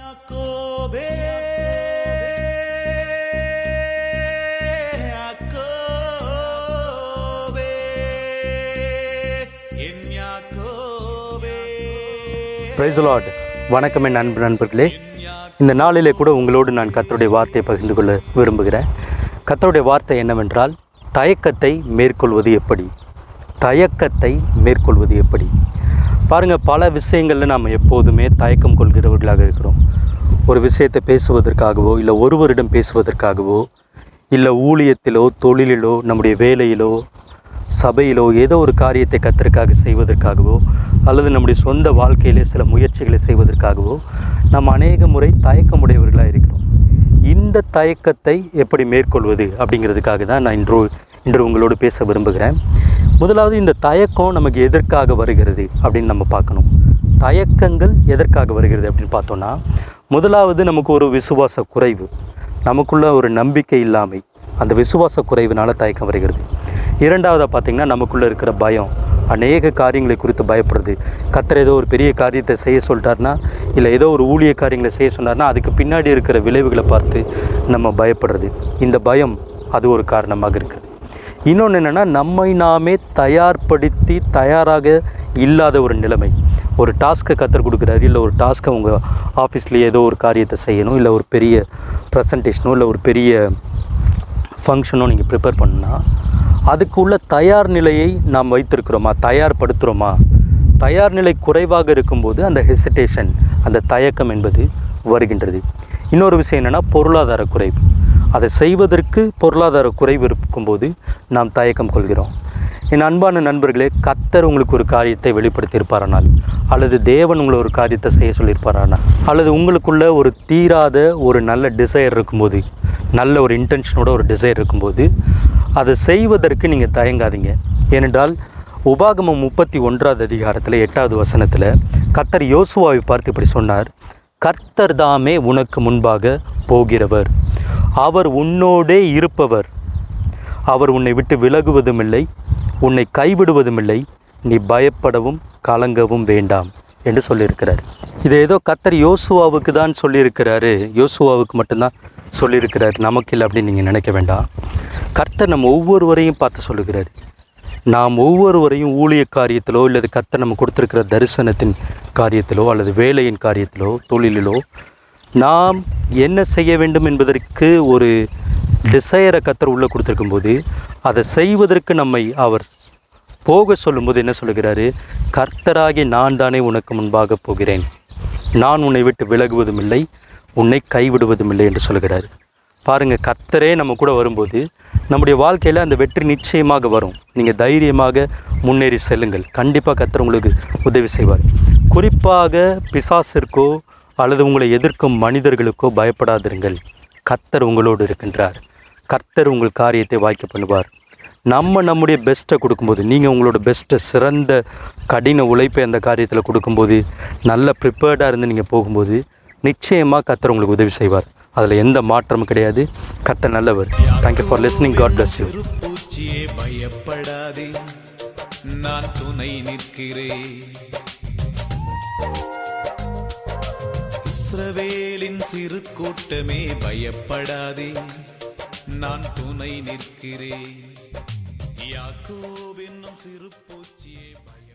யாக்கோபே யாக்கோபே என் யாக்கோபே price Lord வணக்கம் என் அன்பு நண்பர்களே. இந்த நாளிலே கூட உங்களோடு நான் கத்தருடைய வார்த்தையை பகிர்ந்து கொள்ள விரும்புகிறேன். கத்தருடைய வார்த்தை என்னவென்றால் தயக்கத்தை மேற்கொள்வது எப்படி? தயக்கத்தை மேற்கொள்வது எப்படி? பாருங்கள் பல விஷயங்களில் நாம் எப்போதுமே தயக்கம் கொள்கிறவர்களாக இருக்கிறோம். ஒரு விஷயத்தை பேசுவதற்காகவோ இல்லை ஒருவரிடம் பேசுவதற்காகவோ இல்லை ஊழியத்திலோ தொழிலிலோ நம்முடைய வேலையிலோ சபையிலோ ஏதோ ஒரு காரியத்தை கத்திற்காக செய்வதற்காகவோ அல்லது நம்முடைய சொந்த வாழ்க்கையிலே சில முயற்சிகளை செய்வதற்காகவோ நாம் அநேக முறை தயக்கமுடையவர்களாக இருக்கிறோம். இந்த தயக்கத்தை எப்படி மேற்கொள்வது அப்படிங்கிறதுக்காக தான் நான் இன்று இன்று உங்களோடு பேச விரும்புகிறேன். முதலாவது இந்த தயக்கம் நமக்கு எதற்காக வருகிறது அப்படின்னு நம்ம பார்க்கணும். தயக்கங்கள் எதற்காக வருகிறது அப்படின்னு பார்த்தோன்னா முதலாவது நமக்கு ஒரு விசுவாச குறைவு. நமக்குள்ள ஒரு நம்பிக்கை இல்லாமை. அந்த விசுவாச குறைவினால் தயக்கம் வருகிறது. இரண்டாவதாக பார்த்திங்கன்னா நமக்குள்ளே இருக்கிற பயம். அநேக காரியங்களை குறித்து பயப்படுறது. கத்தர் ஏதோ ஒரு பெரிய காரியத்தை செய்ய சொல்லிட்டார்னா இல்லை ஏதோ ஒரு ஊழிய காரியங்களை செய்ய சொன்னார்னா அதுக்கு பின்னாடி இருக்கிற விளைவுகளை பார்த்து நம்ம பயப்படுறது. இந்த பயம் அது ஒரு காரணமாக இருக்குது இன்னொன்று என்னென்னா நம்மை நாமே தயார்படுத்தி தயாராக இல்லாத ஒரு நிலைமை. ஒரு டாஸ்க்கை கற்றுக் கொடுக்குறாரு இல்லை ஒரு டாஸ்க்கை உங்கள் ஆஃபீஸ்லேயே ஏதோ ஒரு காரியத்தை செய்யணும் இல்லை ஒரு பெரிய ப்ரெசன்டேஷனோ இல்லை ஒரு பெரிய ஃபங்க்ஷனோ நீங்கள் ப்ரிப்பேர் பண்ணால் அதுக்கு உள்ள தயார் நிலையை நாம் வைத்திருக்கிறோமா? தயார்படுத்துகிறோமா தயார் நிலை குறைவாக இருக்கும்போது அந்த ஹெசிடேஷன் அந்த தயக்கம் என்பது வருகின்றது. இன்னொரு விஷயம் என்னென்னா பொருளாதார குறைவு. அதை செய்வதற்கு பொருளாதார குறைவு இருக்கும்போது நாம் தயக்கம் கொள்கிறோம். என் அன்பான நண்பர்களே கத்தர் உங்களுக்கு ஒரு காரியத்தை வெளிப்படுத்தியிருப்பாரானால் அல்லது தேவன் உங்களை ஒரு காரியத்தை செய்ய சொல்லியிருப்பாரானால் அல்லது உங்களுக்குள்ள ஒரு தீராத ஒரு நல்ல டிசைர் இருக்கும்போது நல்ல ஒரு இன்டென்ஷனோட ஒரு டிசைர் இருக்கும்போது அதை செய்வதற்கு நீங்கள் தயங்காதீங்க. ஏனென்றால் உபாகமம் முப்பத்தி ஒன்றாவது அதிகாரத்தில் எட்டாவது வசனத்தில் கத்தர் யோசுவாவை பார்த்து இப்படி சொன்னார் கர்த்தர் தாமே உனக்கு முன்பாக போகிறவர். அவர் உன்னோடே இருப்பவர். அவர் உன்னை விட்டு விலகுவதும் இல்லை உன்னை கைவிடுவதும் இல்லை நீ பயப்படவும் கலங்கவும் வேண்டாம் என்று சொல்லியிருக்கிறார். இது ஏதோ கத்தர் யோசுவாவுக்கு தான் சொல்லியிருக்கிறாரு. யோசுவாவுக்கு மட்டும்தான் சொல்லியிருக்கிறார். நமக்கு இல்லை அப்படின்னு நீங்கள் நினைக்க வேண்டாம். கர்த்தர் நம்ம ஒவ்வொருவரையும் பார்த்து சொல்லுகிறார். நாம் ஒவ்வொருவரையும் ஊழிய காரியத்திலோ இல்லது கர்த்தர் நம்ம கொடுத்துருக்கிற தரிசனத்தின் காரியத்திலோ அல்லது வேலையின் காரியத்திலோ தொழிலிலோ நாம் என்ன செய்ய வேண்டும் என்பதற்கு ஒரு டிசையரை கத்தர் உள்ளே கொடுத்துருக்கும் போது அதை செய்வதற்கு நம்மை அவர் போக சொல்லும்போது என்ன சொல்லுகிறாரு? கர்த்தராகி நான் தானே உனக்கு முன்பாக போகிறேன். நான் உன்னை விட்டு விலகுவதும் இல்லை உன்னை கைவிடுவதும் இல்லை என்று சொல்லுகிறார். பாருங்கள் கர்த்தரே நம்ம கூட வரும்போது நம்முடைய வாழ்க்கையில் அந்த வெற்றி நிச்சயமாக வரும். நீங்கள் தைரியமாக முன்னேறி செல்லுங்கள். கண்டிப்பாக கர்த்தர் உங்களுக்கு உதவி செய்வார். குறிப்பாக பிசாசிற்கோ அல்லது உங்களை எதிர்க்கும் மனிதர்களுக்கோ பயப்படாதிருங்கள். கர்த்தர் உங்களோடு இருக்கின்றார். கர்த்தர் உங்கள் காரியத்தை வாய்க்க பண்ணுவார். நம்ம நம்முடைய பெஸ்ட்டை கொடுக்கும்போது நீங்கள் உங்களோட பெஸ்ட்டை சிறந்த கடின உழைப்பை அந்த காரியத்தில் கொடுக்கும்போது நல்ல ப்ரிப்பேர்டாக இருந்து நீங்கள் போகும்போது நிச்சயமாக கர்த்தர் உங்களுக்கு உதவி செய்வார். அதில் எந்த மாற்றமும் கிடையாது. கர்த்தர் நல்லவர். Thank you for listening God bless you பூச்சியே பயப்படாதே. நான் துணை நிற்கிறேன். இஸ்ரவேலின் சிறு கூட்டமே பயப்படாதே. நான் துணை நிற்கிறேன். யாக்கோவென்னும் சிறு பூச்சியே பய-